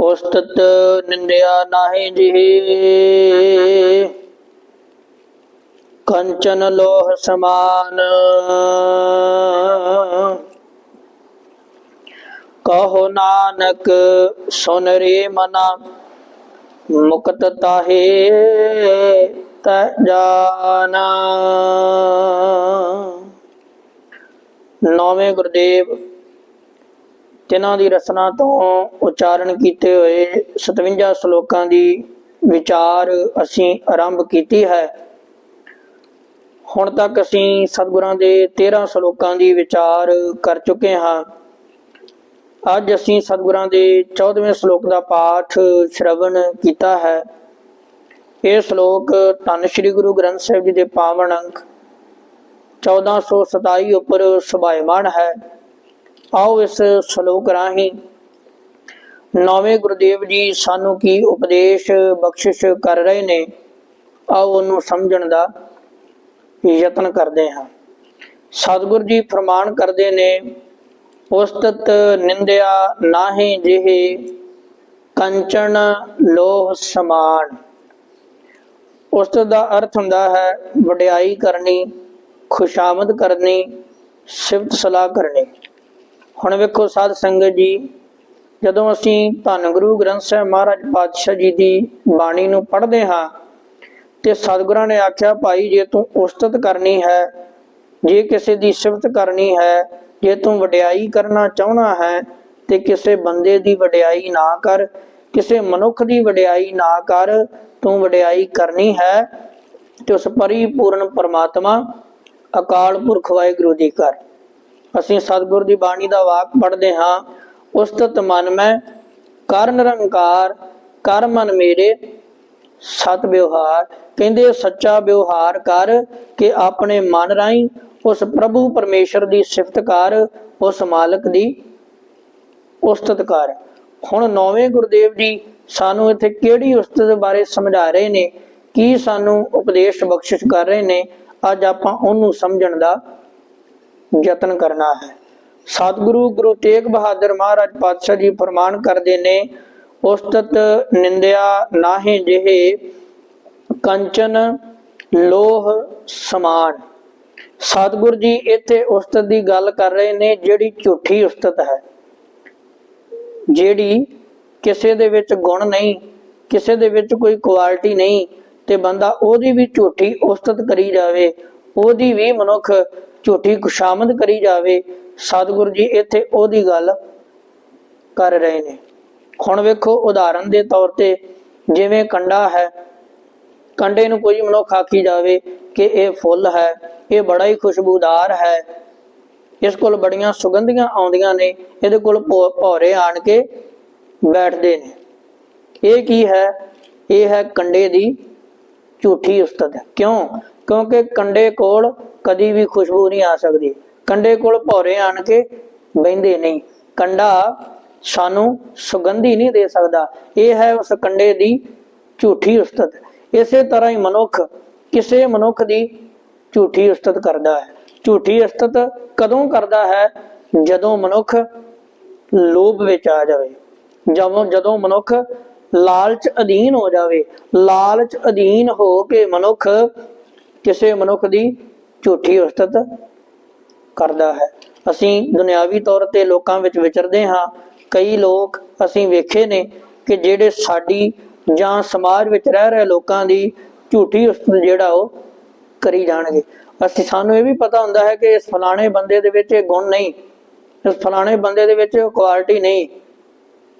ਉਸਤਤ ਨਿੰਦਿਆ ਨਾਹੀ ਜਿਹ। ਕੰਚਨ ਲੋਹ ਸਮਾਨ। ਕਹੋ ਨਾਨਕ, ਸੁਨ ਰੇ ਮਨਾ, ਮੁਕਤ ਤਾਹੇ ਤੈ ਜਾਨਾ। ਨੌਵੇਂ ਗੁਰਦੇਵ ਤਿਨਾਂ ਦੀ ਰਚਨਾ ਤੋਂ ਉਚਾਰਨ ਕੀਤੇ ਹੋਏ 57 ਸ਼ਲੋਕਾਂ ਦੀ ਵਿਚਾਰ ਅਸੀਂ ਆਰੰਭ ਕੀਤੀ ਹੈ। ਹੁਣ ਤੱਕ ਅਸੀਂ ਸਤਿਗੁਰਾਂ ਦੇ 13 ਸ਼ਲੋਕਾਂ ਦੀ ਵਿਚਾਰ ਕਰ ਚੁੱਕੇ ਹਾਂ। ਅੱਜ ਅਸੀਂ ਸਤਿਗੁਰਾਂ ਦੇ 14ਵੇਂ ਸ਼ਲੋਕ ਦਾ ਪਾਠ ਸ਼ਰਵਣ ਕੀਤਾ ਹੈ। ਇਹ ਸ਼ਲੋਕ ਧੰਨ ਸ਼੍ਰੀ ਗੁਰੂ ਗ੍ਰੰਥ ਸਾਹਿਬ ਜੀ ਦੇ ਪਾਵਨ ਅੰਕ 1427 ਉੱਪਰ ਸੁਭਾਇਮਾਨ ਹੈ। ਆਓ ਇਸ ਸ਼ਲੋਕ ਰਾਹੀਂ। ਨੌਵੇਂ ਗੁਰਦੇਵ ਜੀ ਸਾਨੂੰ ਕੀ ਉਪਦੇਸ਼, ਬਖਸ਼ਿਸ਼ ਕਰ ਰਹੇ ਨੇ? ਆਓ ਉਹਨੂੰ ਸਮਝਣ ਦਾ ਯਤਨ ਕਰਦੇ ਹਾਂ। ਸਤਿਗੁਰ ਜੀ ਫਰਮਾਨ ਕਰਦੇ ਨੇ, ਉਸਤਤ ਨਿੰਦਿਆ ਨਾਹੀ ਜਿਹੇ, ਕੰਚਨ ਲੋਹ ਸਮਾਨ। ਉਸਤਤ ਦਾ ਅਰਥ ਹੁੰਦਾ ਹੈ, ਵਡਿਆਈ ਕਰਨੀ, ਖੁਸ਼ਾਮਦ ਕਰਨੀ, ਸਿਫਤ ਸਲਾਹ ਕਰਨੀ। ਹੁਣ ਵੇਖੋ ਸਾਧ ਸੰਗਤ ਜੀ, ਜਦੋਂ ਅਸੀਂ ਧੰਨ ਗੁਰੂ ਗ੍ਰੰਥ ਸਾਹਿਬ ਮਹਾਰਾਜ ਪਾਤਸ਼ਾਹ ਜੀ ਦੀ ਬਾਣੀ ਨੂੰ ਪੜ੍ਹਦੇ ਹਾਂ, ਤੇ ਸਤਿਗੁਰਾਂ ਨੇ ਆਖਿਆ, ਭਾਈ, ਜੇ ਤੂੰ ਉਸਤਤ ਕਰਨੀ ਹੈ, ਜੇ ਕਿਸੇ ਦੀ ਸਿਫਤ ਕਰਨੀ ਹੈ, ਜੇ ਤੂੰ ਵਡਿਆਈ ਕਰਨਾ ਚਾਹਣਾ ਹੈ, ਤੇ ਕਿਸੇ ਬੰਦੇ ਦੀ ਵਡਿਆਈ ਨਾ ਕਰ, ਕਿਸੇ ਮਨੁੱਖ ਦੀ ਵਡਿਆਈ ਨਾ ਕਰ, ਤੂੰ ਵਡਿਆਈ ਕਰਨੀ ਹੈ, ਤੇ ਉਸ ਪਰਿਪੂਰਨ ਪਰਮਾਤਮਾ ਅਕਾਲ ਪੁਰਖ ਵਾਹਿਗੁਰੂ ਦੀ ਕਰ ਅਸੀਂ ਸਤਿਗੁਰ ਦੀ ਬਾਣੀ ਦਾ ਵਾਕ ਪੜ੍ਹਦੇ ਹਾਂ। ਉਸਤਤ ਮਨ ਮੈਂ ਕਰ ਨਿਰੰਕਾਰ, ਕਰ ਮਨ ਮੇਰੇ ਸਤ ਵਿਵਹਾਰ। ਕਹਿੰਦੇ, ਸੱਚਾ ਵਿਵਹਾਰ ਕਰ ਕਿ ਆਪਣੇ ਮਨ ਰਾਹੀਂ ਉਸ ਪ੍ਰਭੂ ਪਰਮੇਸ਼ਰ ਦੀ ਸਿਫਤ ਕਰ, ਉਸ ਮਾਲਕ ਦੀ ਉਸਤਤ ਕਰ। ਹੁਣ ਨੌਵੇਂ ਗੁਰਦੇਵ ਜੀ ਸਾਨੂੰ ਇੱਥੇ ਕਿਹੜੀ ਉਸਤਤ ਬਾਰੇ ਸਮਝਾ ਰਹੇ ਨੇ? ਕੀ ਸਾਨੂੰ ਉਪਦੇਸ਼ ਬਖਸ਼ਿਸ਼ ਕਰ ਰਹੇ ਨੇ? ਅੱਜ ਆਪਾਂ ਉਹਨੂੰ ਸਮਝਣ ਦਾ ਯਤਨ ਕਰਨਾ ਹੈ। ਸਤਿਗੁਰੂ ਗੁਰੂ ਤੇਗ ਬਹਾਦਰ ਮਹਾਰਾਜ ਪਾਤਸ਼ਾਹ ਜੀ ਫਰਮਾਨ ਕਰਦੇ ਨੇ, ਉਸਤਤ ਨਿੰਦਿਆ ਨਾਹੀ ਜਿਹੇ, ਕੰਚਨ ਲੋਹ ਸਮਾਨ। ਸਤਿਗੁਰ ਜੀ ਇੱਥੇ ਉਸਤਤ ਦੀ ਗੱਲ ਕਰ ਰਹੇ ਨੇ, ਜਿਹੜੀ ਝੂਠੀ ਉਸਤਤ ਹੈ। ਜਿਹੜੀ ਕਿਸੇ ਦੇ ਵਿੱਚ ਗੁਣ ਨਹੀਂ, ਕਿਸੇ ਦੇ ਵਿੱਚ ਕੋਈ ਕੁਆਲਿਟੀ ਨਹੀਂ, ਤੇ ਬੰਦਾ ਉਹਦੀ ਵੀ ਝੂਠੀ ਉਸਤਤ ਕਰੀ ਜਾਵੇ, ਉਹਦੀ ਵੀ ਮਨੁੱਖ ਝੂਠੀ ਖੁਸ਼ਾਮਦ ਕਰੀ ਜਾਵੇ, ਸਤਿਗੁਰੂ ਜੀ ਇੱਥੇ ਉਹਦੀ ਗੱਲ ਕਰ ਰਹੇ ਨੇ। ਹੁਣ ਵੇਖੋ ਉਦਾਹਰਨ ਦੇ ਤੌਰ ਤੇ ਜਿਵੇਂ ਕੰਡਾ ਹੈ, ਕੰਡੇ ਨੂੰ ਕੋਈ ਮਨੁੱਖ ਆਖੀ ਜਾਵੇ ਕਿ ਇਹ ਫੁੱਲ ਹੈ, ਇਹ ਬੜਾ ਹੀ ਖੁਸ਼ਬੂਦਾਰ ਹੈ, ਇਸ ਕੋਲ ਬੜੀਆਂ ਸੁਗੰਧੀਆਂ ਆਉਂਦੀਆਂ ਨੇ, ਇਹਦੇ ਕੋਲ ਭੌ- ਭੌਰੇ ਆਣ ਕੇ ਬੈਠਦੇ ਨੇ। ਇਹ ਕੀ ਹੈ? ਇਹ ਹੈ ਕੰਡੇ ਦੀ ਝੂਠੀ ਉਸਤਤ। ਕਿਉਂ? ਕਿਉਂਕਿ ਕੰਡੇ ਕੋਲ ਕਦੀ ਵੀ ਖੁਸ਼ਬੂ ਨਹੀਂ ਆ ਸਕਦੀ। ਕੰਡੇ ਕੋਲ ਭੌਰੇ ਆਣ ਕੇ ਬਹਿੰਦੇ ਨਹੀਂ। ਕੰਡਾ ਸਾਨੂੰ ਸੁਗੰਧੀ ਨਹੀਂ ਦੇ ਸਕਦਾ। ਇਹ ਹੈ ਉਸ ਕੰਡੇ ਦੀ ਝੂਠੀ ਉਸਤਤ। ਇਸੇ ਤਰ੍ਹਾਂ ਹੀ ਮਨੁੱਖ ਕਿਸੇ ਮਨੁੱਖ ਦੀ ਝੂਠੀ ਉਸਤਤ ਕਰਦਾ ਹੈ। ਝੂਠੀ ਉਸਤਤ ਕਦੋਂ ਕਰਦਾ ਹੈ? ਜਦੋਂ ਮਨੁੱਖ ਲੋਭ ਵਿੱਚ ਆ ਜਾਵੇ। ਜਦੋਂ ਜਦੋਂ ਮਨੁੱਖ ਲਾਲਚ ਅਧੀਨ ਹੋ ਜਾਵੇ। ਲਾਲਚ ਅਧੀਨ ਹੋ ਕੇ ਮਨੁੱਖ ਕਿਸੇ ਮਨੁੱਖ ਦੀ ਝੂਠੀ ਉਸਤਤ ਕਰਦਾ ਹੈ। ਅਸੀਂ ਦੁਨਿਆਵੀ ਤੌਰ ਤੇ ਲੋਕਾਂ ਵਿੱਚ ਵਿਚਰਦੇ ਹਾਂ। ਕਈ ਲੋਕ ਅਸੀਂ ਵੇਖੇ ਨੇ ਕਿ ਜਿਹੜੇ ਸਾਡੀ ਜਾਂ ਸਮਾਜ ਵਿੱਚ ਰਹਿ ਰਹੇ ਲੋਕਾਂ ਦੀ ਝੂਠੀ ਉਸਤਤ ਜਿਹੜਾ ਉਹ ਕਰੀ ਜਾਣਗੇ। ਅਸੀਂ ਸਾਨੂੰ ਇਹ ਵੀ ਪਤਾ ਹੁੰਦਾ ਹੈ ਕਿ ਇਸ ਫਲਾਣੇ ਬੰਦੇ ਦੇ ਵਿੱਚ ਇਹ ਗੁਣ ਨਹੀਂ। ਇਸ ਫਲਾਣੇ ਬੰਦੇ ਦੇ ਵਿੱਚ ਕੁਆਲਿਟੀ ਨਹੀਂ।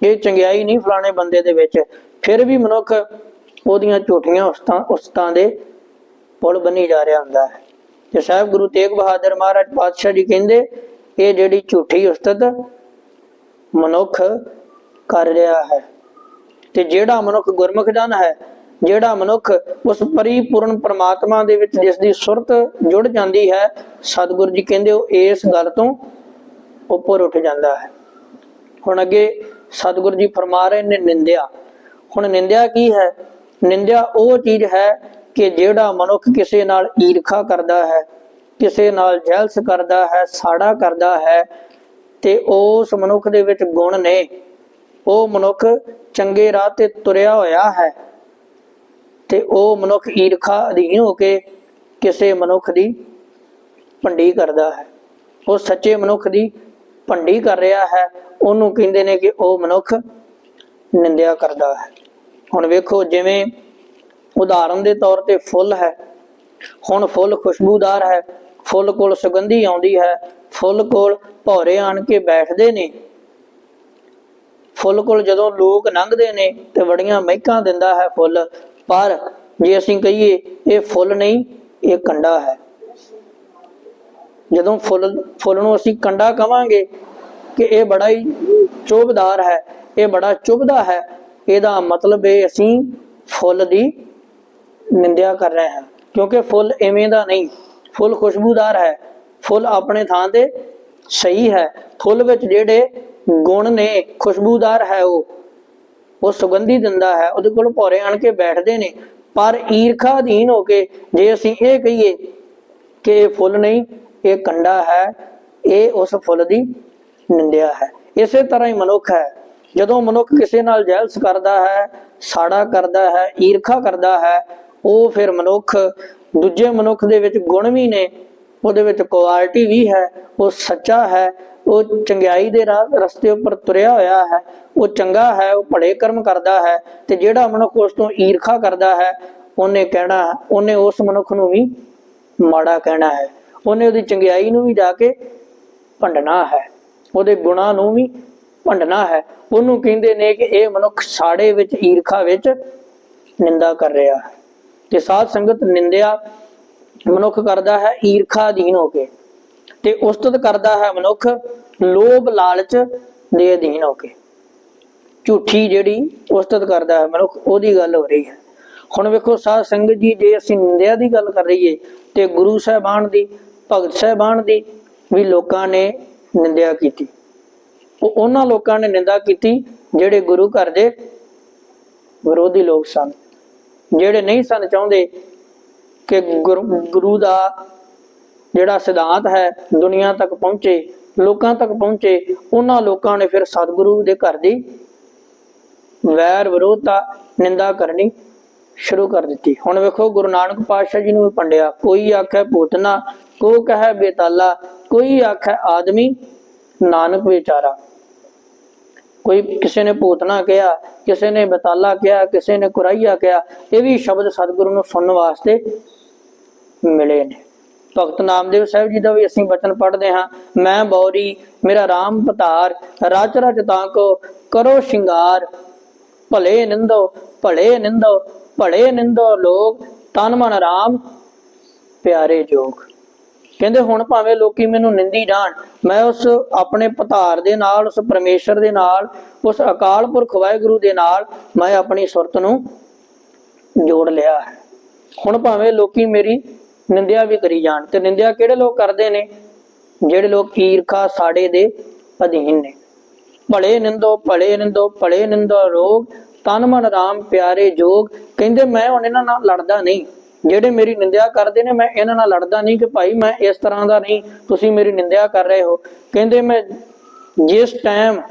ਇਹ ਚੰਗਿਆਈ ਨਹੀਂ ਫਲਾਣੇ ਬੰਦੇ ਦੇ ਵਿੱਚ। ਫਿਰ ਵੀ ਮਨੁੱਖ ਉਹਦੀਆਂ ਝੂਠੀਆਂ ਉਸਤਾਂ ਉਸਤਾਂ ਦੇ ਪੁਲ ਬਣੀ ਜਾ ਰਿਹਾ ਹੁੰਦਾ ਹੈ। ਤੇ ਸਾਹਿਬ ਗੁਰੂ ਤੇਗ ਬਹਾਦਰ ਮਹਾਰਾਜ ਪਾਤਸ਼ਾਹ ਜੀ ਕਹਿੰਦੇ, ਇਹ ਜਿਹੜੀ ਝੂਠੀ ਉਸਤਤ ਮਨੁੱਖ ਕਰ ਰਿਹਾ ਹੈ ਤੇ ਜਿਹੜਾ ਮਨੁੱਖ ਗੁਰਮੁਖ ਜਨ ਹੈ, ਜਿਹੜਾ ਮਨੁੱਖ ਉਸ ਪਰਿਪੂਰਨ ਪ੍ਰਮਾਤਮਾ ਦੇ ਵਿੱਚ ਜਿਸ ਦੀ ਸੁਰਤ ਜੁੜ ਜਾਂਦੀ ਹੈ, ਸਤਿਗੁਰੂ ਜੀ ਕਹਿੰਦੇ ਉਹ ਇਸ ਗੱਲ ਤੋਂ ਉੱਪਰ ਉੱਠ ਜਾਂਦਾ ਹੈ। ਹੁਣ ਅੱਗੇ ਸਤਿਗੁਰੂ ਜੀ ਫਰਮਾ ਰਹੇ ਨੇ ਨਿੰਦਿਆ। ਹੁਣ ਨਿੰਦਿਆ ਕੀ ਹੈ? ਨਿੰਦਿਆ ਉਹ ਚੀਜ਼ ਹੈ ਕਿ ਜਿਹੜਾ ਮਨੁੱਖ ਕਿਸੇ ਨਾਲ ਈਰਖਾ ਕਰਦਾ ਹੈ, ਕਿਸੇ ਨਾਲ ਜੈਲਸ ਕਰਦਾ ਹੈ, ਸਾੜਾ ਕਰਦਾ ਹੈ, ਤੇ ਉਸ ਮਨੁੱਖ ਦੇ ਵਿੱਚ ਗੁਣ ਨੇ। ਉਹ ਮਨੁੱਖ ਚੰਗੇ ਰਾਹ ਤੇ ਤੁਰਿਆ ਹੋਇਆ ਹੈ ਤੇ ਉਹ ਮਨੁੱਖ ਈਰਖਾ ਅਧੀਨ ਹੋ ਕੇ ਕਿਸੇ ਮਨੁੱਖ ਦੀ ਭੰਡੀ ਕਰਦਾ ਹੈ। ਉਹ ਸੱਚੇ ਮਨੁੱਖ ਦੀ ਭੰਡੀ ਕਰ ਰਿਹਾ ਹੈ। ਉਹਨੂੰ ਕਹਿੰਦੇ ਨੇ ਕਿ ਉਹ ਮਨੁੱਖ ਨਿੰਦਿਆ ਕਰਦਾ ਹੈ। ਹੁਣ ਵੇਖੋ ਜਿਵੇਂ ਉਦਾਹਰਨ ਦੇ ਤੌਰ ਤੇ ਫੁੱਲ ਹੈ। ਹੁਣ ਫੁੱਲ ਖੁਸ਼ਬੂਦਾਰ ਹੈ। ਫੁੱਲ ਕੋਲ ਸੁਗੰਧੀ ਆਉਂਦੀ ਹੈ। ਫੁੱਲ ਕੋਲ ਭੌਰੇ ਆਣ ਕੇ ਬੈਠਦੇ ਨੇ। ਫੁੱਲ ਕੋਲ ਜਦੋਂ ਲੋਕ ਲੰਘਦੇ ਨੇ ਤੇ ਬੜੀਆਂ ਮਹਿਕਾਂ ਦਿੰਦਾ ਹੈ ਫੁੱਲ। ਪਰ ਜੇ ਅਸੀਂ ਕਹੀਏ ਇਹ ਫੁੱਲ ਨਹੀਂ, ਇਹ ਕੰਡਾ ਹੈ। ਜਦੋਂ ਫੁੱਲ ਫੁੱਲ ਨੂੰ ਅਸੀਂ ਕੰਡਾ ਕਵਾਂਗੇ ਕਿ ਇਹ ਬੜਾ ਹੀ ਚੁਭਦਾਰ ਹੈ, ਇਹ ਬੜਾ ਚੁਭਦਾ ਹੈ, ਇਹਦਾ ਮਤਲਬ ਇਹ ਅਸੀਂ ਫੁੱਲ ਦੀ ਨਿੰਦਿਆ ਕਰ ਰਹੇ ਹਨ ਕਿਉਂਕਿ ਫੁੱਲ ਐਵੇਂ ਦਾ ਨਹੀਂ। ਫੁੱਲ ਖੁਸ਼ਬੂਦਾਰ ਹੈ। ਫੁੱਲ ਆਪਣੇ ਥਾਂ ਤੇ ਸਹੀ ਹੈ। ਫੁੱਲ ਵਿੱਚ ਜਿਹੜੇ ਗੁਣ ਨੇ, ਖੁਸ਼ਬੂਦਾਰ ਹੈ ਉਹ। ਉਹ ਸੁਗੰਧੀ ਦਿੰਦਾ ਹੈ। ਉਹਦੇ ਕੋਲ ਭੌਰੇ ਆਣ ਕੇ ਬੈਠਦੇ ਨੇ। ਪਰ ਈਰਖਾ ਅਧੀਨ ਹੋ ਕੇ ਜੇ ਅਸੀਂ ਇਹ ਕਹੀਏ ਕਿ ਇਹ ਫੁੱਲ ਨਹੀਂ, ਇਹ ਕੰਡਾ ਹੈ। ਇਹ ਉਸ ਫੁੱਲ ਦੀ ਨਿੰਦਿਆ ਹੈ। ਇਸੇ ਤਰ੍ਹਾਂ ਹੀ ਮਨੁੱਖ ਹੈ। ਜਦੋਂ ਮਨੁੱਖ ਕਿਸੇ ਨਾਲ ਜੈਲਸ ਕਰਦਾ ਹੈ, ਸਾੜਾ ਕਰਦਾ ਹੈ, ਈਰਖਾ ਕਰਦਾ ਹੈ ਉਹ ਫਿਰ ਮਨੁੱਖ, ਦੂਜੇ ਮਨੁੱਖ ਦੇ ਵਿੱਚ ਗੁਣ ਵੀ ਨੇ, ਉਹਦੇ ਵਿੱਚ ਕੁਆਲਿਟੀ ਵੀ ਹੈ, ਉਹ ਸੱਚਾ ਹੈ, ਉਹ ਚੰਗਿਆਈ ਦੇ ਰਾਹ ਰਸਤੇ ਉੱਪਰ ਤੁਰਿਆ ਹੋਇਆ ਹੈ, ਉਹ ਚੰਗਾ ਹੈ, ਉਹ ਭਲੇ ਕਰਮ ਕਰਦਾ ਹੈ ਤੇ ਜਿਹੜਾ ਮਨੁੱਖ ਉਸ ਤੋਂ ਈਰਖਾ ਕਰਦਾ ਹੈ, ਉਹਨੇ ਕਹਿਣਾ, ਉਹਨੇ ਉਸ ਮਨੁੱਖ ਨੂੰ ਵੀ ਮਾੜਾ ਕਹਿਣਾ ਹੈ, ਉਹਨੇ ਉਹਦੀ ਚੰਗਿਆਈ ਨੂੰ ਵੀ ਜਾ ਕੇ ਭੰਡਣਾ ਹੈ, ਉਹਦੇ ਗੁਣਾਂ ਨੂੰ ਵੀ ਭੰਡਣਾ ਹੈ, ਉਹਨੂੰ ਕਹਿੰਦੇ ਨੇ ਕਿ ਇਹ ਮਨੁੱਖ ਸਾੜੇ ਵਿੱਚ, ਈਰਖਾ ਵਿੱਚ ਨਿੰਦਾ ਕਰ ਰਿਹਾ ਹੈ। ਤੇ ਸਾਧ ਸੰਗਤ ਨਿੰਦਿਆ ਮਨੁੱਖ ਕਰਦਾ ਹੈ ਈਰਖਾ ਅਧੀਨ ਹੋ ਕੇ ਤੇ ਉਸਤਤ ਕਰਦਾ ਹੈ ਮਨੁੱਖ ਲੋਭ ਲਾਲਚ ਦੇ ਅਧੀਨ ਹੋ ਕੇ। ਝੂਠੀ ਜਿਹੜੀ ਉਸਤਤ ਕਰਦਾ ਹੈ ਮਨੁੱਖ, ਉਹਦੀ ਗੱਲ ਹੋ ਰਹੀ ਹੈ। ਹੁਣ ਵੇਖੋ, ਸਾਧ ਸੰਗਤ ਜੀ, ਜੇ ਅਸੀਂ ਨਿੰਦਿਆ ਦੀ ਗੱਲ ਕਰ ਰਹੀਏ ਤੇ ਗੁਰੂ ਸਾਹਿਬਾਨ ਦੀ, ਭਗਤ ਸਾਹਿਬਾਨ ਦੀ ਵੀ ਲੋਕਾਂ ਨੇ ਨਿੰਦਿਆ ਕੀਤੀ। ਉਹ ਉਹਨਾਂ ਲੋਕਾਂ ਨੇ ਨਿੰਦਾ ਕੀਤੀ ਜਿਹੜੇ ਗੁਰੂ ਘਰ ਦੇ ਵਿਰੋਧੀ ਲੋਕ ਸਨ। ਜਿਹੜੇ ਨਹੀਂ ਸਨ ਚਾਹੁੰਦੇ ਕਿ ਗੁਰੂ ਦਾ ਜਿਹੜਾ ਸਿਧਾਂਤ ਹੈ, ਦੁਨੀਆ ਤੱਕ ਪਹੁੰਚੇ, ਲੋਕਾਂ ਤੱਕ ਪਹੁੰਚੇ, ਉਹਨਾਂ ਲੋਕਾਂ ਨੇ ਫਿਰ ਸਤਿਗੁਰੂ ਦੇ ਘਰ ਦੀ ਵੈਰ ਵਿਰੋਧਤਾ, ਨਿੰਦਾ ਕਰਨੀ ਸ਼ੁਰੂ ਕਰ ਦਿੱਤੀ। ਹੁਣ ਵੇਖੋ, ਗੁਰੂ ਨਾਨਕ ਪਾਤਸ਼ਾਹ ਜੀ ਨੂੰ ਵੀ ਪੰਡਿਆ, ਕੋਈ ਆਖੇ ਭੂਤਨਾ ਕੋ ਕਹੈ ਬੇਤਾਲਾ, ਕੋਈ ਆਖੇ ਆਦਮੀ, ਨਾਨਕ ਵਿਚਾਰਾ। ਕੋਈ ਕਿਸੇ ਨੇ ਭੂਤਨਾ ਕਿਹਾ, ਕਿਸੇ ਨੇ ਬਤਾਲਾ ਕਿਹਾ, ਕਿਸੇ ਨੇ ਕੁਰਾਈਆ ਕਿਹਾ, ਇਹ ਵੀ ਸ਼ਬਦ ਸਤਿਗੁਰੂ ਨੂੰ ਸੁਣਨ ਵਾਸਤੇ ਮਿਲੇ ਨੇ। ਭਗਤ ਨਾਮਦੇਵ ਸਾਹਿਬ ਜੀ ਦਾ ਵੀ ਅਸੀਂ ਬਚਨ ਪੜ੍ਹਦੇ ਹਾਂ, ਮੈਂ ਬੌਰੀ, ਮੇਰਾ RAM ਪਤਾਰ, ਰਚ ਰਚ ਤਾਂ ਕੋ, ਕਰੋ ਸ਼ਿੰਗਾਰ। ਭਲੇ ਨਿੰਦੋ ਭਲੇ ਨਿੰਦੋ ਭਲੇ ਨਿੰਦੋ ਲੋਕ, ਤਨ ਮਨ RAM ਪਿਆਰੇ ਜੋਗ। ਕਹਿੰਦੇ ਹੁਣ ਭਾਵੇਂ ਲੋਕੀ ਮੈਨੂੰ ਨਿੰਦੀ ਜਾਣ ਮੈਂ ਉਸ ਆਪਣੇ ਪਤਾਰ ਦੇ ਨਾਲ, ਉਸ ਪਰਮੇਸ਼ਰ ਦੇ ਨਾਲ, ਉਸ ਅਕਾਲ ਪੁਰਖ ਵਾਹਿਗੁਰੂ ਦੇ ਨਾਲ ਮੈਂ ਆਪਣੀ ਸੁਰਤ ਨੂੰ ਜੋੜ ਲਿਆ ਹੈ। ਹੁਣ ਭਾਵੇਂ ਲੋਕੀ ਮੇਰੀ ਨਿੰਦਿਆ ਵੀ ਕਰੀ ਜਾਣ, ਤੇ ਨਿੰਦਿਆ ਕਿਹੜੇ ਲੋਕ ਕਰਦੇ ਨੇ? ਜਿਹੜੇ ਲੋਕ ਈਰਖਾ ਸਾੜੇ ਦੇ ਅਧੀਨ ਨੇ। ਭਲੇ ਨਿੰਦੋ ਭਲੇ ਨਿੰਦੋ ਭਲੇ ਨਿੰਦੋ ਰੋਗ, ਤਨ ਮਨ ਰਾਮ ਪਿਆਰੇ ਜੋਗ, ਕਹਿੰਦੇ ਮੈਂ ਹੁਣ ਇਹਨਾਂ ਨਾਲ ਲੜਦਾ ਨਹੀਂ। ਜਿਹੜੇ ਮੇਰੀ ਨਿੰਦਿਆ ਕਰਦੇ ਨੇ, ਮੈਂ ਇਹਨਾਂ ਨਾਲ ਲੜਦਾ ਨਹੀਂ ਕਿ ਭਾਈ ਮੈਂ ਇਸ ਤਰ੍ਹਾਂ ਦਾ ਨਹੀਂ, ਤੁਸੀਂ ਮੇਰੀ ਨਿੰਦਿਆ ਕਰ ਰਹੇ ਹੋ। ਕਹਿੰਦੇ ਮੈਂ ਜਿਸ ਟਾਈਮ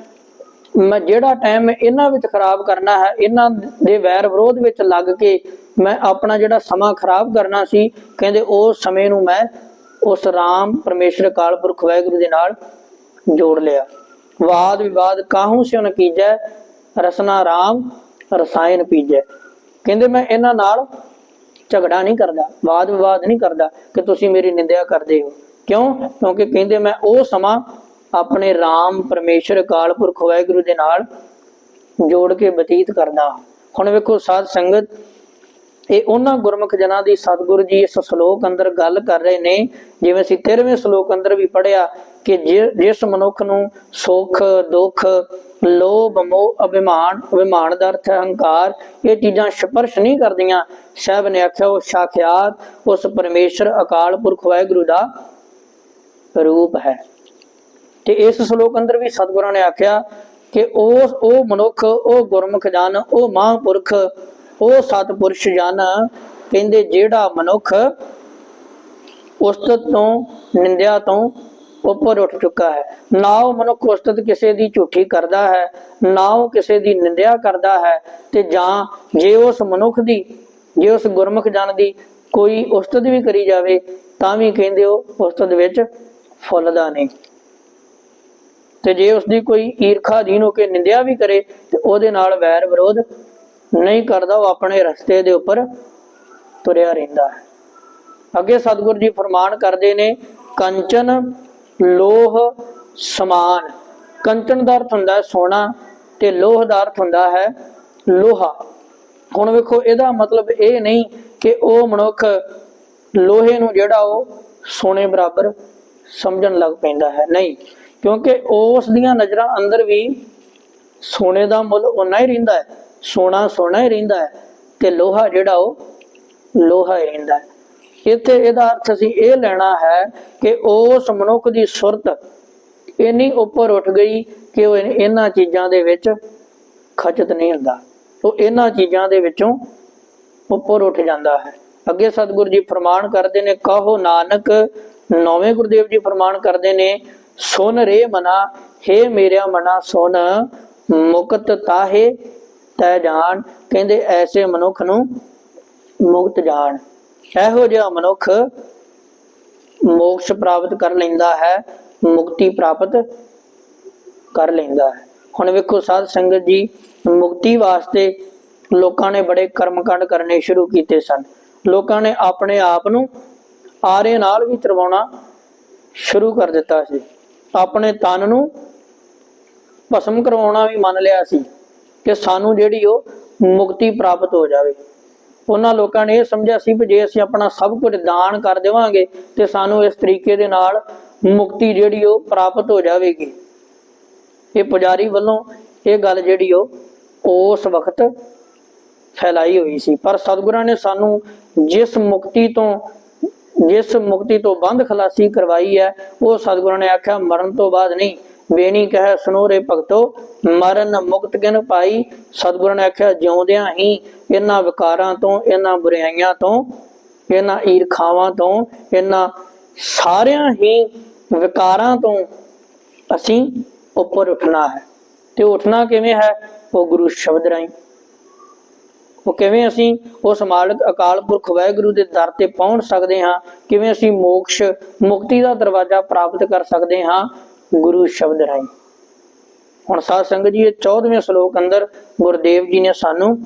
ਮੈਂ ਜਿਹੜਾ ਟਾਈਮ ਮੈਂ ਇਹਨਾਂ ਵਿੱਚ ਖਰਾਬ ਕਰਨਾ ਹੈ, ਇਹਨਾਂ ਦੇ ਵੈਰ ਵਿਰੋਧ ਵਿੱਚ ਲੱਗ ਕੇ ਮੈਂ ਆਪਣਾ ਜਿਹੜਾ ਸਮਾਂ ਖਰਾਬ ਕਰਨਾ ਸੀ, ਕਹਿੰਦੇ ਉਸ ਸਮੇਂ ਨੂੰ ਮੈਂ ਉਸ ਰਾਮ ਪਰਮੇਸ਼ਰ ਕਾਲ ਪੁਰਖ ਵਾਹਿਗੁਰੂ ਦੇ ਨਾਲ ਜੋੜ ਲਿਆ। ਵਾਦ ਵਿਵਾਦ ਕਾਹੂ ਸਿਉ ਕੀਜੈ? ਰਸਨਾ ਰਾਮ ਰਸਾਇਣ ਪੀਜੈ। ਕਹਿੰਦੇ ਮੈਂ ਇਹਨਾਂ ਨਾਲ ਝਗੜਾ ਨਹੀਂ ਕਰਦਾ ਵਾਦ ਵਿਵਾਦ ਨਹੀਂ ਕਰਦਾ ਕਿ ਤੁਸੀਂ ਮੇਰੀ ਨਿੰਦਿਆ ਕਰਦੇ ਹੋ ਕਿਉਂ ਕਿਉਂਕਿ ਕਹਿੰਦੇ ਮੈਂ ਉਹ ਸਮਾਂ ਆਪਣੇ RAM ਪਰਮੇਸ਼ਰ ਅਕਾਲ ਪੁਰਖ ਵਾਹਿਗੁਰੂ ਦੇ ਨਾਲ ਜੋੜ ਕੇ ਬਤੀਤ ਕਰਦਾ ਹਾਂ। ਹੁਣ ਵੇਖੋ ਸਾਧ ਸੰਗਤ ਇਹ ਉਹਨਾਂ ਗੁਰਮੁਖ ਜਨਾਂ ਦੀ ਸਤਿਗੁਰੂ ਜੀ ਇਸ ਸ਼ਲੋਕ ਅੰਦਰ ਗੱਲ ਕਰ ਰਹੇ ਨੇ। ਜਿਵੇਂ ਅਸੀਂ 13ਵੇਂ ਸ਼ਲੋਕ ਅੰਦਰ ਵੀ ਪੜਿਆ ਕਿ ਜਿ- ਜਿਸ ਮਨੁੱਖ ਨੂੰ ਸੁੱਖ, ਦੁੱਖ, ਲੋਭ, ਮੋਹ, ਅਭਿਮਾਨ ਅਭਿਮਾਨ ਦਾ ਅਰਥ ਹੈ ਹੰਕਾਰ, ਇਹ ਚੀਜ਼ਾਂ ਸਪਰਸ਼ ਨਹੀਂ ਕਰਦੀਆਂ। ਸਾਹਿਬ ਨੇ ਆਖਿਆ, ਉਹ ਸਾਖਿਆਤ, ਉਸ ਪਰਮੇਸ਼ਰ, ਅਕਾਲ ਪੁਰਖ ਵਾਹਿਗੁਰੂ ਦਾ ਰੂਪ ਹੈ। ਤੇ ਇਸ ਸ਼ਲੋਕ ਅੰਦਰ ਵੀ ਸਤਿਗੁਰਾਂ ਨੇ ਆਖਿਆ ਕਿ ਉਸ ਉਹ ਮਨੁੱਖ, ਉਹ ਗੁਰਮੁਖ ਜਨ, ਉਹ ਮਹਾਂਪੁਰਖ ਉਹ ਸਤਪੁਰਸ਼ ਜਨ ਕਹਿੰਦੇ ਜਿਹੜਾ ਮਨੁੱਖ ਉਸਤਤ ਤੋਂ, ਨਿੰਦਿਆ ਤੋਂ ਉੱਪਰ ਉੱਠ ਚੁੱਕਾ ਹੈ। ਨਾ ਉਹ ਮਨੁੱਖ ਉਸਤਤ ਕਿਸੇ ਦੀ ਝੂਠੀ ਕਰਦਾ ਹੈ, ਨਾ ਉਹ ਕਿਸੇ ਦੀ ਨਿੰਦਿਆ ਕਰਦਾ ਹੈ ਤੇ ਜਾਂ ਜੇ ਉਸ ਮਨੁੱਖ ਦੀ, ਜੇ ਉਸ ਗੁਰਮੁਖ ਜਨ ਦੀ ਕੋਈ ਉਸਤਤ ਵੀ ਕਰੀ ਜਾਵੇ, ਤਾਂ ਵੀ ਕਹਿੰਦੇ ਉਹ ਉਸਤਤ ਵਿੱਚ ਫੁੱਲਦਾ ਨਹੀਂ। ਤੇ ਜੇ ਉਸ ਦੀ ਕੋਈ ਈਰਖਾ ਦੀਨ ਹੋ ਕੇ ਨਿੰਦਿਆ ਵੀ ਕਰੇ, ਤੇ ਉਹਦੇ ਨਾਲ ਵੈਰ ਵਿਰੋਧ ਨਹੀਂ ਕਰਦਾ, ਉਹ ਆਪਣੇ ਰਸਤੇ ਦੇ ਉੱਪਰ ਤੁਰਿਆ ਰਹਿੰਦਾ ਹੈ। ਅੱਗੇ ਸਤਿਗੁਰੂ ਜੀ ਫਰਮਾਨ ਕਰਦੇ ਨੇ, ਕੰਚਨ ਲੋਹ ਸਮਾਨ। ਕੰਚਨ ਦਾ ਅਰਥ ਹੁੰਦਾ ਹੈ ਸੋਨਾ ਤੇ ਲੋਹ ਦਾ ਅਰਥ ਹੁੰਦਾ ਹੈ ਲੋਹਾ। ਹੁਣ ਵੇਖੋ, ਇਹਦਾ ਮਤਲਬ ਇਹ ਨਹੀਂ ਕਿ ਉਹ ਮਨੁੱਖ ਲੋਹੇ ਨੂੰ ਜਿਹੜਾ ਉਹ ਸੋਨੇ ਬਰਾਬਰ ਸਮਝਣ ਲੱਗ ਪੈਂਦਾ ਹੈ। ਨਹੀਂ, ਕਿਉਂਕਿ ਉਸ ਦੀਆਂ ਨਜ਼ਰਾਂ ਅੰਦਰ ਵੀ ਸੋਨੇ ਦਾ ਮੁੱਲ ਉਨਾ ਹੀ ਰਹਿੰਦਾ ਹੈ। ਸੋਨਾ ਸੋਨਾ ਹੀ ਰਹਿੰਦਾ ਹੈ ਤੇ ਲੋਹਾ ਜਿਹੜਾ ਉਹ ਲੋਹਾ ਹੀ ਰਹਿੰਦਾ ਹੈ। ਇੱਥੇ ਇਹਦਾ ਅਰਥ ਅਸੀਂ ਇਹ ਲੈਣਾ ਹੈ ਕਿ ਉਸ ਮਨੁੱਖ ਦੀ ਸੁਰਤ ਇੰਨੀ ਉੱਪਰ ਉੱਠ ਗਈ ਕਿ ਉਹ ਇਹਨਾਂ ਚੀਜ਼ਾਂ ਦੇ ਵਿੱਚ ਖਚਤ ਨਹੀਂ ਹੁੰਦਾ। ਉਹ ਇਹਨਾਂ ਚੀਜ਼ਾਂ ਦੇ ਵਿੱਚੋਂ ਉੱਪਰ ਉੱਠ ਜਾਂਦਾ ਹੈ। ਅੱਗੇ ਸਤਿਗੁਰੂ ਜੀ ਫਰਮਾਨ ਕਰਦੇ ਨੇ, ਕਹੋ ਨਾਨਕ, ਨੌਵੇਂ ਗੁਰਦੇਵ ਜੀ ਫਰਮਾਨ ਕਰਦੇ ਨੇ, ਸੁਨ ਰੇ ਮਨਾ, ਹੇ ਮੇਰਿਆ ਮਨਾ ਸੁਨ, ਮੁਕਤ ਤਾਹੇ ਤੈ ਜਾਣ, ਕਹਿੰਦੇ ਐਸੇ ਮਨੁੱਖ ਨੂੰ ਮੁਕਤ ਜਾਣ। ਇਹੋ ਜਿਹਾ ਮਨੁੱਖ ਮੋਕਸ਼ ਪ੍ਰਾਪਤ ਕਰ ਲੈਂਦਾ ਹੈ, ਮੁਕਤੀ ਪ੍ਰਾਪਤ ਕਰ ਲੈਂਦਾ ਹੈ। ਹੁਣ ਵੇਖੋ ਸਾਧ ਸੰਗਤ ਜੀ, ਮੁਕਤੀ ਵਾਸਤੇ ਲੋਕਾਂ ਨੇ ਬੜੇ ਕਰਮਕਾਂਡ ਕਰਨੇ ਸ਼ੁਰੂ ਕੀਤੇ ਸਨ। ਲੋਕਾਂ ਨੇ ਆਪਣੇ ਆਪ ਨੂੰ ਆਰੇ ਨਾਲ ਵੀ ਤਰਵਾਉਣਾ ਸ਼ੁਰੂ ਕਰ ਦਿੱਤਾ ਸੀ। ਆਪਣੇ ਤਨ ਨੂੰ ਭਸਮ ਕਰਵਾਉਣਾ ਵੀ ਮੰਨ ਲਿਆ ਸੀ। ਕਿ ਸਾਨੂੰ ਜਿਹੜੀ ਉਹ ਮੁਕਤੀ ਪ੍ਰਾਪਤ ਹੋ ਜਾਵੇ। ਉਹਨਾਂ ਲੋਕਾਂ ਨੇ ਇਹ ਸਮਝਿਆ ਸੀ ਕਿ ਜੇ ਅਸੀਂ ਆਪਣਾ ਸਭ ਕੁਝ ਦਾਨ ਕਰ ਦੇਵਾਂਗੇ ਤੇ ਸਾਨੂੰ ਇਸ ਤਰੀਕੇ ਦੇ ਨਾਲ ਮੁਕਤੀ ਜਿਹੜੀ ਉਹ ਪ੍ਰਾਪਤ ਹੋ ਜਾਵੇਗੀ। ਇਹ ਪੁਜਾਰੀ ਵੱਲੋਂ ਇਹ ਗੱਲ ਜਿਹੜੀ ਉਹ ਉਸ ਵਕਤ ਫੈਲਾਈ ਹੋਈ ਸੀ। ਪਰ ਸਤਿਗੁਰਾਂ ਨੇ ਸਾਨੂੰ ਜਿਸ ਮੁਕਤੀ ਤੋਂ, ਜਿਸ ਮੁਕਤੀ ਤੋਂ ਬੰਦ ਖਲਾਸੀ ਕਰਵਾਈ ਹੈ, ਉਹ ਸਤਿਗੁਰਾਂ ਨੇ ਆਖਿਆ, ਮਰਨ ਤੋਂ ਬਾਅਦ ਨਹੀਂ। ਬੇਣੀ ਕਹੇ ਸੁਨੋਰੇ ਭਗਤੋ, ਮਰਨ ਮੁਕਤ ਕਿਨ ਪਾਈ? ਸਤਿਗੁਰਾਂ ਨੇ ਆਖਿਆ, ਜਿਉਂਦਿਆਂ ਹੀ ਇਹਨਾਂ ਵਿਕਾਰਾਂ ਤੋਂ, ਇਹਨਾਂ ਬੁਰਾਈਆਂ ਤੋਂ, ਇਹਨਾਂ ਈਰਖਾਵਾਂ ਤੋਂ, ਇਹਨਾਂ ਸਾਰਿਆਂ ਹੀ ਵਿਕਾਰਾਂ ਤੋਂ ਅਸੀਂ ਉੱਪਰ ਉੱਠਣਾ ਹੈ। ਤੇ ਉੱਠਣਾ ਕਿਵੇਂ ਹੈ? ਉਹ ਗੁਰੂ ਸ਼ਬਦ ਰਾਹੀਂ। ਉਹ ਕਿਵੇਂ ਅਸੀਂ ਉਸ ਮਾਲਕ, ਅਕਾਲ ਪੁਰਖ ਵਾਹਿਗੁਰੂ ਦੇ ਦਰ ਤੇ ਪਹੁੰਚ ਸਕਦੇ ਹਾਂ? ਕਿਵੇਂ ਅਸੀਂ ਮੋਕਸ਼, ਮੁਕਤੀ ਦਾ ਦਰਵਾਜ਼ਾ ਪ੍ਰਾਪਤ ਕਰ ਸਕਦੇ ਹਾਂ? ਗੁਰੂ ਸ਼ਬਦ ਰਾਹੀਂ। ਹੁਣ ਸਾਧ ਸੰਗਤ ਜੀ, ਇਹ 14ਵੇਂ ਸ਼ਲੋਕ ਅੰਦਰ ਗੁਰਦੇਵ ਜੀ ਨੇ ਸਾਨੂੰ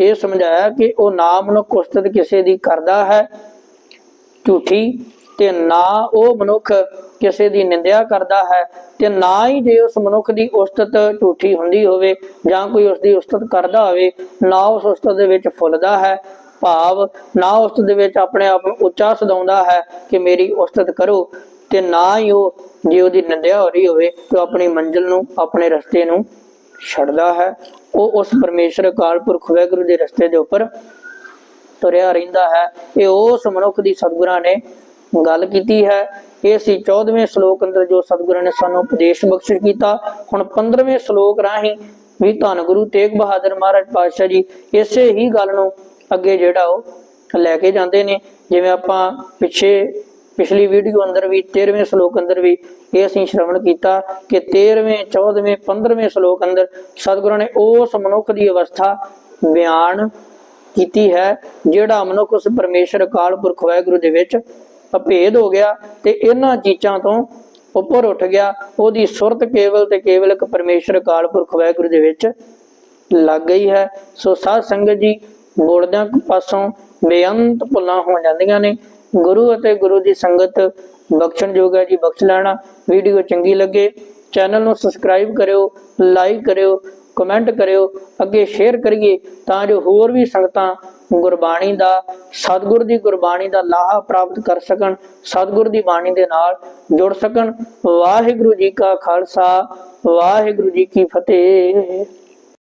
ਇਹ ਸਮਝਾਇਆ ਕਿ ਉਹ ਨਾਮ ਨੂੰ ਕੁਸਤਤ ਕਿਸੇ ਦੀ ਕਰਦਾ ਹੈ ਝੂਠੀ ਤੇ ਨਾ ਉਹ ਮਨੁੱਖ ਕਿਸੇ ਦੀ ਨਿੰਦਿਆ ਕਰਦਾ ਹੈ ਤੇ ਨਾ ਹੀ ਜੇ ਉਸ ਮਨੁੱਖ ਦੀ ਉਸਤਤ ਝੂਠੀ ਹੁੰਦੀ ਹੋਵੇ ਜਾਂ ਕੋਈ ਉਸ ਦੀ ਉਸਤਤ ਕਰਦਾ ਹੋਵੇ, ਨਾ ਉਸ ਉਸਤਤ ਦੇ ਵਿੱਚ ਫੁੱਲਦਾ ਹੈ ਭਾਵ, ਨਾ ਉਸ ਦੇ ਵਿੱਚ ਆਪਣੇ ਆਪ ਨੂੰ ਉੱਚਾ ਸਦਾਉਂਦਾ ਹੈ ਕਿ ਮੇਰੀ ਉਸਤਤ ਕਰੋ। ਤੇ ਨਾ ਹੀ ਉਹ, ਜੇ ਉਹਦੀ ਨਿੰਦਿਆ ਹੋ ਰਹੀ ਹੋਵੇ, ਤੇ ਆਪਣੀ ਮੰਜ਼ਿਲ ਨੂੰ, ਆਪਣੇ ਰਸਤੇ ਨੂੰ ਛੱਡਦਾ ਹੈ। ਉਹ ਉਸ ਪਰਮੇਸ਼ਰ ਅਕਾਲ ਪੁਰਖ ਵਾਹਿਗੁਰੂ ਦੇ ਰਸਤੇ ਦੇ ਉੱਪਰ ਤੁਰਿਆ ਰਹਿੰਦਾ ਹੈ। ਇਹ ਉਸ ਮਨੁੱਖ ਦੀ ਸਤਿਗੁਰਾਂ ਨੇ ਗੱਲ ਕੀਤੀ ਹੈ। ਇਹ ਸੀ 14ਵੇਂ ਸ਼ਲੋਕ ਅੰਦਰ ਜੋ ਸਤਿਗੁਰਾਂ ਨੇ ਸਾਨੂੰ ਉਪਦੇਸ਼ ਬਖਸ਼ਿਸ਼ ਕੀਤਾ। ਹੁਣ 15ਵੇਂ ਸ਼ਲੋਕ ਰਾਹੀਂ ਵੀ ਧੰਨ ਗੁਰੂ ਤੇਗ ਬਹਾਦਰ ਮਹਾਰਾਜ ਪਾਤਸ਼ਾਹ ਜੀ ਇਸੇ ਹੀ ਗੱਲ ਨੂੰ ਅੱਗੇ ਜਿਹੜਾ ਉਹ ਲੈ ਕੇ ਜਾਂਦੇ ਨੇ। ਜਿਵੇਂ ਆਪਾਂ ਪਿੱਛੇ ਪਿਛਲੀ ਵੀਡੀਓ ਅੰਦਰ ਵੀ 13ਵੇਂ ਸ਼ਲੋਕ ਅੰਦਰ ਵੀ ਇਹ ਅਸੀਂ ਸ਼੍ਰਵਣ ਕੀਤਾ ਕਿ 13ਵੇਂ 14ਵੇਂ 15ਵੇਂ ਸ਼ਲੋਕ ਅੰਦਰ ਸਤਿਗੁਰਾਂ ਨੇ ਉਸ ਮਨੁੱਖ ਦੀ ਅਵਸਥਾ ਬਿਆਨ ਕੀਤੀ ਹੈ, ਜਿਹੜਾ ਮਨੁੱਖ ਉਸ ਪਰਮੇਸ਼ਰ ਅਕਾਲ ਪੁਰਖ ਵਾਹਿਗੁਰੂ ਦੇ ਵਿੱਚ ਅਭੇਦ ਹੋ ਗਿਆ ਤੇ ਇਹਨਾਂ ਚੀਜ਼ਾਂ ਤੋਂ ਉੱਪਰ ਉੱਠ ਗਿਆ। ਉਹਦੀ ਸੁਰਤ ਕੇਵਲ ਤੇ ਕੇਵਲ ਇੱਕ ਪਰਮੇਸ਼ਰ ਅਕਾਲ ਪੁਰਖ ਵਾਹਿਗੁਰੂ ਦੇ ਵਿੱਚ ਲੱਗ ਗਈ ਹੈ। ਸੋ ਸਾਧ ਸੰਗਤ ਜੀ ਬੋਲਦਿਆਂ ਪਾਸੋਂ ਬੇਅੰਤ ਭੁੱਲਾਂ ਹੋ ਜਾਂਦੀਆਂ ਨੇ। ਗੁਰੂ ਅਤੇ ਗੁਰੂ ਦੀ ਸੰਗਤ ਬਖਸ਼ਣਯੋਗ ਹੈ ਜੀ, ਬਖਸ਼ ਲੈਣਾ। ਵੀਡੀਓ ਚੰਗੀ ਲੱਗੇ ਚੈਨਲ ਨੂੰ ਸਬਸਕ੍ਰਾਈਬ ਕਰਿਓ ਲਾਈਕ ਕਰਿਓ ਕਮੈਂਟ ਕਰਿਓ, ਅੱਗੇ ਸ਼ੇਅਰ ਕਰੀਏ, ਤਾਂ ਜੋ ਹੋਰ ਵੀ ਸੰਗਤਾਂ ਗੁਰਬਾਣੀ ਦਾ, ਸਤਿਗੁਰ ਦੀ ਗੁਰਬਾਣੀ ਦਾ ਲਾਹਾ ਪ੍ਰਾਪਤ ਕਰ ਸਕਣ, ਸਤਿਗੁਰ ਦੀ ਬਾਣੀ ਦੇ ਨਾਲ ਜੁੜ ਸਕਣ। ਵਾਹਿਗੁਰੂ ਜੀ ਕਾ ਖਾਲਸਾ, ਵਾਹਿਗੁਰੂ ਜੀ ਕੀ ਫਤਿਹ।